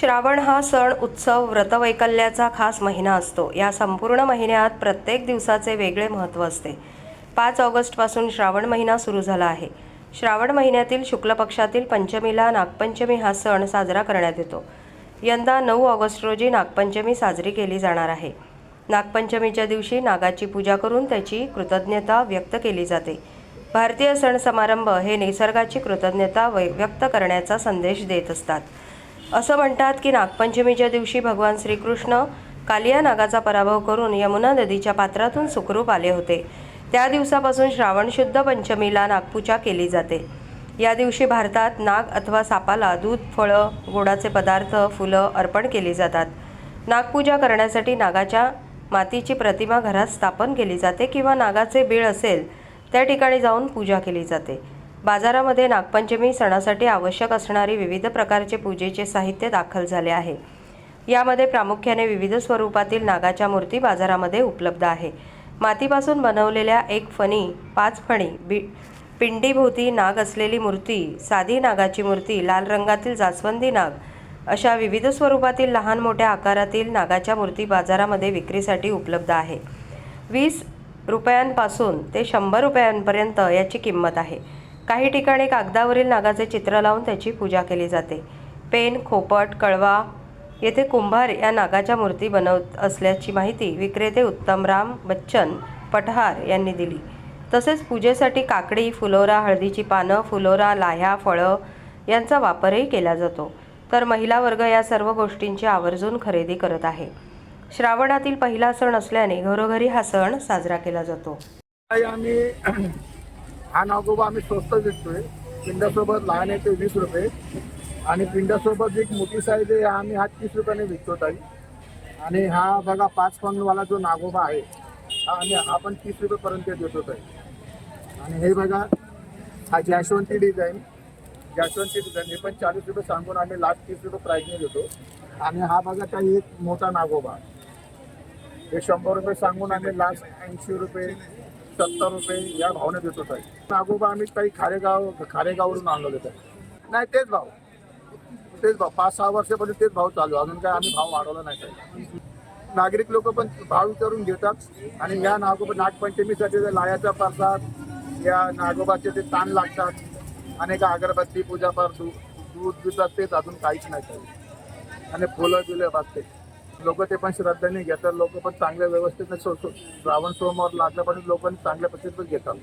श्रावण हा सण उत्सव व्रतवैकल्याचा खास महिना असतो. या संपूर्ण महिन्यात प्रत्येक दिवसाचे वेगळे महत्त्व असते. पाच ऑगस्टपासून श्रावण महिना सुरू झाला आहे. श्रावण महिन्यातील शुक्ल पक्षातील पंचमीला नागपंचमी हा सण साजरा करण्यात येतो. यंदा नऊ ऑगस्ट रोजी नागपंचमी साजरी केली जाणार आहे. नागपंचमीच्या दिवशी नागाची पूजा करून त्याची कृतज्ञता व्यक्त केली जाते. भारतीय सण समारंभ हे निसर्गाची कृतज्ञता वै- व्यक्त करण्याचा संदेश देत असतात. असं म्हणतात की नागपंचमीच्या दिवशी भगवान श्रीकृष्ण कालिया नागाचा पराभव करून यमुना नदीच्या पात्रातून सुखरूप आले होते. त्या दिवसापासून श्रावण शुद्ध पंचमीला नागपूजा केली जाते. या दिवशी भारतात नाग अथवा सापाला दूध फळं गोडाचे पदार्थ फुलं अर्पण केली जातात. नागपूजा करण्यासाठी नागाच्या मातीची प्रतिमा घरात स्थापन केली जाते किंवा नागाचे बीळ असेल त्या ठिकाणी जाऊन पूजा केली जाते. बाजारामध्ये नागपंचमी सणासाठी आवश्यक असणारी विविध प्रकारचे पूजेचे साहित्य दाखल झाले आहे. यामध्ये प्रामुख्याने विविध स्वरूपातील नागाच्या मूर्ती बाजारामध्ये उपलब्ध आहे. मातीपासून बनवलेल्या एक फणी पाच फणी बी पिंडीभोवती नाग असलेली मूर्ती साधी नागाची मूर्ती लाल रंगातील जास्वंदी नाग अशा विविध स्वरूपातील लहान मोठ्या आकारातील नागाच्या मूर्ती बाजारामध्ये विक्रीसाठी उपलब्ध आहे. वीस रुपयांपासून ते शंभर रुपयांपर्यंत याची किंमत आहे. काही ठिकाणी कागदावरील नागाचे चित्र लावून त्याची पूजा केली जाते. पेन खोपट कळवा येथे कुंभार या नागाच्या मूर्ती बनवत असल्याची माहिती विक्रेते उत्तमराम बच्चन पठार यांनी दिली. तसेच पूजेसाठी काकडी फुलोरा हळदीची पानं फुलोरा लाह्या फळं यांचा वापरही केला जातो. तर महिला वर्ग या सर्व गोष्टींची आवर्जून खरेदी करत आहे. श्रावणातील पहिला सण असल्याने घरोघरी हा सण साजरा केला जातो. आम्ही हा नागोबा आम्ही स्वस्त विकतोय. पिंडासोबत लहान आहे ते वीस रुपये. आणि पिंडासोबत एक मोठी साईज आहे आम्ही हा तीस रुपयाने विकतो ताई. आणि हा बघा पाच वाला जो नागोबा आहे हा आम्ही आपण तीस रुपयेपर्यंत देतो ताई. आणि हे बघा हा जॅशवंती डिझाईन जॅशवंती डिझाईन हे पण चाळीस रुपये सांगून आम्ही लास्ट तीस रुपये प्राईजने देतो. आणि हा बघा काही एक मोठा नागोबा. हे शंभर रुपये सांगून आम्ही लास्ट ऐंशी रुपये सत्तर रुपये या भावने देतो आहे नागोबा आम्ही काही खारेगाव खारेगाववरून आणलो आहे नाही तेच भाव. तेच भाव. पाच सहा वर्षापासून तेच भाव चालू. अजून काय आम्ही भाव वाढवला नाही काही. नागरिक लोक पण भाव विचारून घेतात. आणि या नागोबा नागपंचमीसाठी लायाचा प्रसाद या नागोबाचे ते ताण लागतात अनेक अगरबत्ती पूजापार दूध दूध पितात तेच अजून काहीच नाही काही. आणि फुलं बिलं वाजते लोक ते पण श्रद्धेने घेतात लोक पण चांगल्या व्यवस्थित श्रावण सोमवार लागल्यापासून लोकांनी चांगल्या पद्धतीने घेतात.